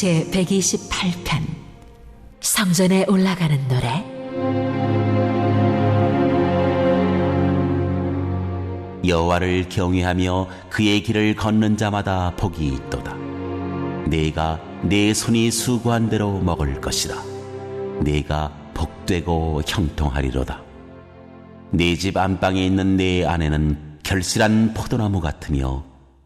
제 128편 성전에 올라가는 노래 여호와를 경외하며 그의 길을 걷는 자마다 복이 있도다. 내가 내 손이 수고한 대로 먹을 것이다. 내가 복되고 형통하리로다. 내 집 안방에 있는 내 아내는 결실한 포도나무 같으며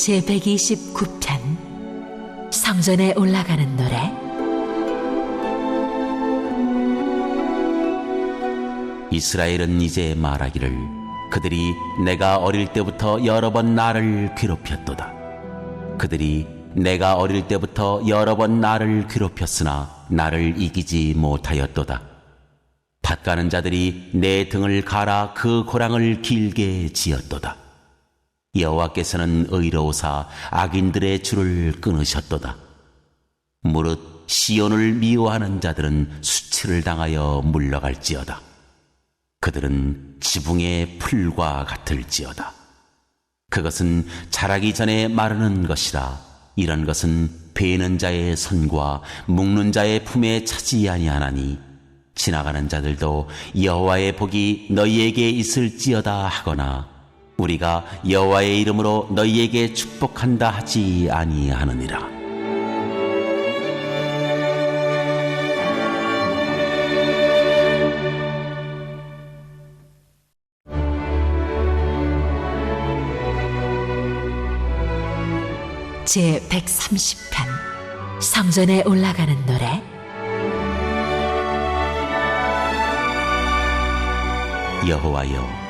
제 129편 성전에 올라가는 노래 이스라엘은 이제 말하기를 그들이 내가 어릴 때부터 여러 번 나를 괴롭혔도다. 그들이 내가 어릴 때부터 여러 번 나를 괴롭혔으나 나를 이기지 못하였도다. 밭 가는 자들이 내 등을 갈아 그 고랑을 길게 지었도다. 여호와께서는 의로우사 악인들의 줄을 끊으셨도다. 무릇 시온을 미워하는 자들은 수치를 당하여 물러갈지어다. 그들은 지붕의 풀과 같을지어다. 그것은 자라기 전에 마르는 것이라 이런 것은 베는 자의 손과 묶는 자의 품에 차지 아니하나니 지나가는 자들도 여호와의 복이 너희에게 있을지어다 하거나 우리가 여호와의 이름으로 너희에게 축복한다 하지 아니하느니라. 제 130편 성전에 올라가는 노래 여호와여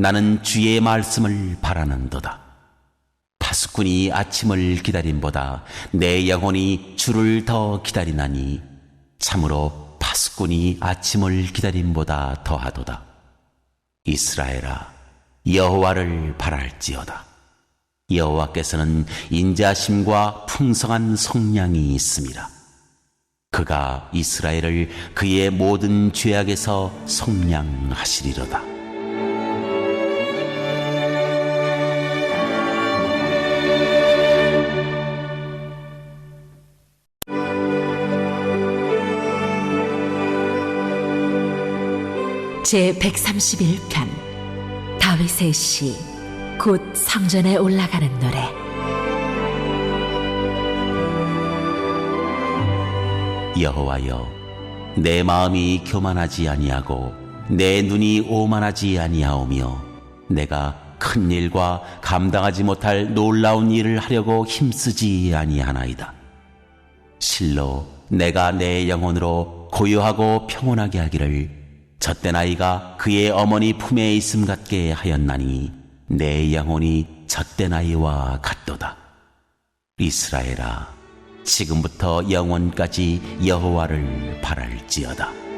나는 주의 말씀을 바라는도다. 파수꾼이 아침을 기다림보다 내 영혼이 주를 더 기다리나니 참으로 파수꾼이 아침을 기다림보다 더하도다. 이스라엘아 여호와를 바랄지어다. 여호와께서는 인자심과 풍성한 속량이 있습니다. 그가 이스라엘을 그의 모든 죄악에서 속량하시리로다. 제 131편 다윗의 시 곧 성전에 올라가는 노래. 여호와여 내 마음이 교만하지 아니하고 내 눈이 오만하지 아니하오며 내가 큰 일과 감당하지 못할 놀라운 일을 하려고 힘쓰지 아니하나이다. 실로 내가 내 영혼으로 고요하고 평온하게 하기를 젖된 아이가 그의 어머니 품에 있음 같게 하였나니 내 영혼이 젖된 아이와 같도다 이스라엘아 지금부터 영원까지 여호와를 바랄지어다.